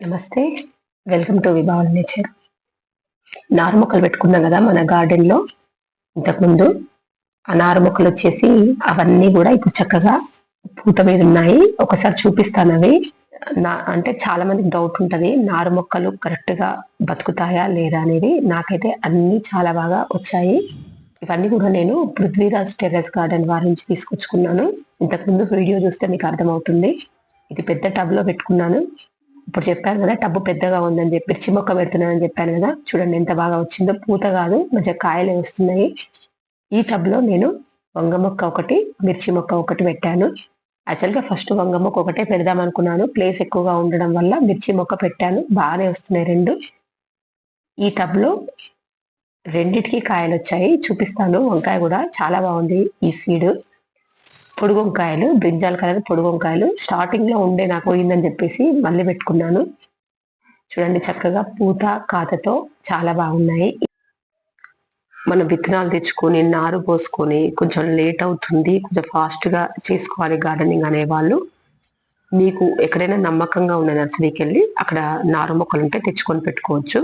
నమస్తే. Welcome to విభావన్ nature నారు మొక్కలు పెట్టుకున్నాం కదా మన గార్డెన్లో ఇంతకుముందు ఆ నారు మొక్కలు వచ్చేసి అవన్నీ కూడా ఇప్పుడు చక్కగా పూత మీద ఉన్నాయి. ఒకసారి చూపిస్తాను అవి. నా అంటే చాలా మందికి డౌట్ ఉంటుంది నారు మొక్కలు కరెక్ట్గా బతుకుతాయా లేదా అనేది. నాకైతే అన్నీ చాలా బాగా వచ్చాయి. ఇవన్నీ కూడా నేను పృథ్వీరాజ్ టెర్రస్ గార్డెన్ వారి నుంచి తీసుకొచ్చుకున్నాను. ఇంతకుముందు వీడియో చూస్తే మీకు అర్థమవుతుంది. ఇది పెద్ద టబ్లో పెట్టుకున్నాను. ఇప్పుడు చెప్పాను కదా టబ్బు పెద్దగా ఉందని చెప్పి మిర్చి మొక్క పెడుతున్నానని చెప్పాను కదా చూడండి ఎంత బాగా వచ్చిందో. పూత కాదు మంచిగా కాయలు వస్తున్నాయి. ఈ టబ్లో నేను వంగ మొక్క ఒకటి మిర్చి మొక్క ఒకటి పెట్టాను. యాక్చువల్గా ఫస్ట్ వంగ మొక్క ఒకటే పెడదాం అనుకున్నాను. ప్లేస్ ఎక్కువగా ఉండడం వల్ల మిర్చి మొక్క పెట్టాను. బాగానే వస్తున్నాయి రెండు. ఈ టబ్లో రెండిటికి కాయలు వచ్చాయి. చూపిస్తాను. వంకాయ కూడా చాలా బాగుంది ఈ సీడ్. పొడుగొంకాయలు బ్రింజాల్ కలర్ పొడుగొంకాయలు. స్టార్టింగ్లో ఉండే నాకు పోయిందని చెప్పేసి మళ్ళీ పెట్టుకున్నాను. చూడండి చక్కగా పూత కాతతో చాలా బాగున్నాయి. మన విత్తనాలు తెచ్చుకొని నారు పోసుకొని కొంచెం లేట్ అవుతుంది. కొంచెం ఫాస్ట్గా చేసుకోవాలి గార్డెనింగ్ అనేవాళ్ళు మీకు ఎక్కడైనా నమ్మకంగా ఉన్న నర్సరీకి వెళ్ళి అక్కడ నారు మొక్కలు ఉంటే తెచ్చుకొని పెట్టుకోవచ్చు.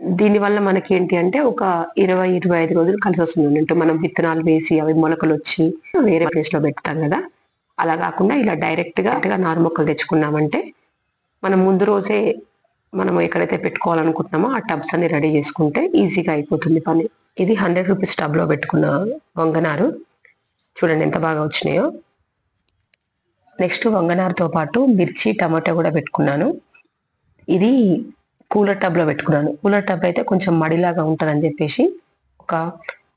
దీనివల్ల మనకి ఏంటి అంటే ఒక ఇరవై ఇరవై ఐదు రోజులు కలిసి వస్తుంది అంటే మనం విత్తనాలు వేసి అవి మొలకలు వచ్చి వేరే ప్లేస్లో పెడతాం కదా. అలా కాకుండా ఇలా డైరెక్ట్గా నారు మొక్కలు తెచ్చుకున్నామంటే మనం ముందు రోజే మనం ఎక్కడైతే పెట్టుకోవాలనుకుంటున్నామో ఆ టబ్స్ అన్ని రెడీ చేసుకుంటే ఈజీగా అయిపోతుంది పని. ఇది హండ్రెడ్ రూపీస్ టబ్లో పెట్టుకున్న వంగనారు చూడండి ఎంత బాగా వచ్చినాయో. నెక్స్ట్ వంగనారుతో పాటు మిర్చి టమాటో కూడా పెట్టుకున్నాను. ఇది కూలర్ టబ్లో పెట్టుకున్నాను. కూలర్ టబ్ అయితే కొంచెం మడిలాగా ఉంటుందని చెప్పేసి ఒక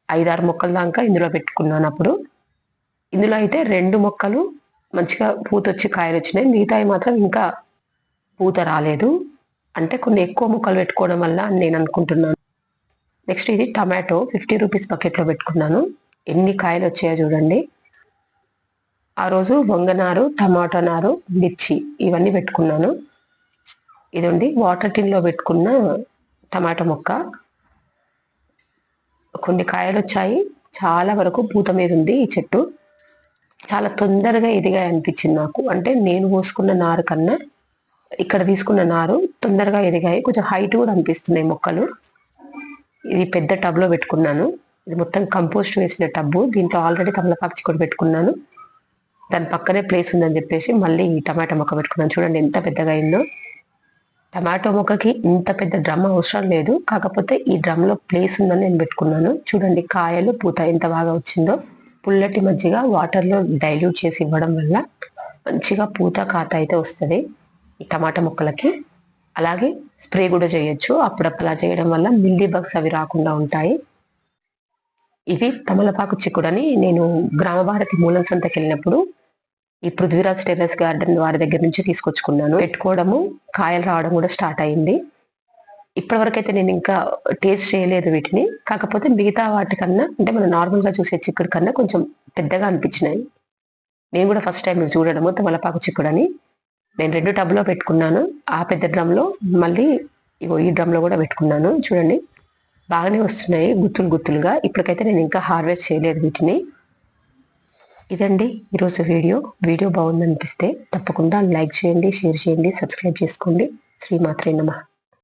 ఐదారు మొక్కల దాకా ఇందులో పెట్టుకున్నాను అప్పుడు. ఇందులో అయితే రెండు మొక్కలు మంచిగా పూత వచ్చి కాయలు వచ్చినాయి మిగతాయి మాత్రం ఇంకా పూత రాలేదు. అంటే కొన్ని ఎక్కువ మొక్కలు పెట్టుకోవడం వల్ల అని నేను అనుకుంటున్నాను. నెక్స్ట్ ఇది టమాటో ఫిఫ్టీ రూపీస్ బకెట్లో పెట్టుకున్నాను. ఎన్ని కాయలు వచ్చాయో చూడండి. ఆ రోజు వంగనారు టమాటో నారు మిర్చి ఇవన్నీ పెట్టుకున్నాను. ఇదండి వాటర్ టిన్లో పెట్టుకున్న టమాటా మొక్క. కొన్ని కాయలు వచ్చాయి. చాలా వరకు పూత మీద ఉంది ఈ చెట్టు. చాలా తొందరగా ఎదిగా అనిపించింది నాకు. అంటే నేను పోసుకున్న నారు కన్నా ఇక్కడ తీసుకున్న నారు తొందరగా ఎదిగాయి కొంచెం హైట్ కూడా అనిపిస్తున్నాయి మొక్కలు. ఇది పెద్ద టబ్లో పెట్టుకున్నాను. ఇది మొత్తం కంపోస్ట్ వేసిన టబ్బు. దీంట్లో ఆల్రెడీ తమలపాకు చిక్కుడు పెట్టుకున్నాను. దాని పక్కనే ప్లేస్ ఉందని చెప్పేసి మళ్ళీ ఈ టమాటా మొక్క పెట్టుకున్నాను. చూడండి ఎంత పెద్దగా అయిందో. టమాటో మొక్కకి ఇంత పెద్ద డ్రమ్ అవసరం లేదు. కాకపోతే ఈ డ్రమ్లో ప్లేస్ ఉందని నేను పెట్టుకున్నాను. చూడండి కాయలు పూత ఎంత బాగా వచ్చిందో. పుల్లటి మజ్జిగ వాటర్లో డైల్యూట్ చేసి ఇవ్వడం వల్ల మంచిగా పూత కాత అయితే వస్తుంది ఈ టమాటా మొక్కలకి. అలాగే స్ప్రే కూడా చేయొచ్చు. అప్పుడప్పుడు అలా చేయడం వల్ల మిల్లీ బగ్స్ అవి రాకుండా ఉంటాయి. ఇవి తమలపాకు చిక్కుడని నేను గ్రామ భారతి మూలం సంతకి వెళ్ళినప్పుడు ఈ పృథ్వీరాజ్ టెర్రస్ గార్డెన్ వారి దగ్గర నుంచి తీసుకొచ్చుకున్నాను. పెట్టుకోవడము కాయలు రావడం కూడా స్టార్ట్ అయింది. ఇప్పటివరకు అయితే నేను ఇంకా టేస్ట్ చేయలేదు వీటిని. కాకపోతే మిగతా వాటికన్నా అంటే మనం నార్మల్గా చూసే చిక్కుడు కన్నా కొంచెం పెద్దగా అనిపించినాయి. నేను కూడా ఫస్ట్ టైం చూడడము తమలపాకు చిక్కుడని. నేను రెండు టబ్లో పెట్టుకున్నాను. ఆ పెద్ద డ్రమ్లో మళ్ళీ ఇగో ఈ డ్రమ్లో కూడా పెట్టుకున్నాను. చూడండి బాగానే వస్తున్నాయి గుత్తులు గుత్తులుగా. ఇప్పటికైతే నేను ఇంకా హార్వెస్ట్ చేయలేదు వీటిని. ఇదండి ఈరోజు వీడియో. వీడియో బాగుందనిపిస్తే తప్పకుండా లైక్ చేయండి షేర్ చేయండి సబ్స్క్రైబ్ చేసుకోండి. శ్రీమాత్రే నమ.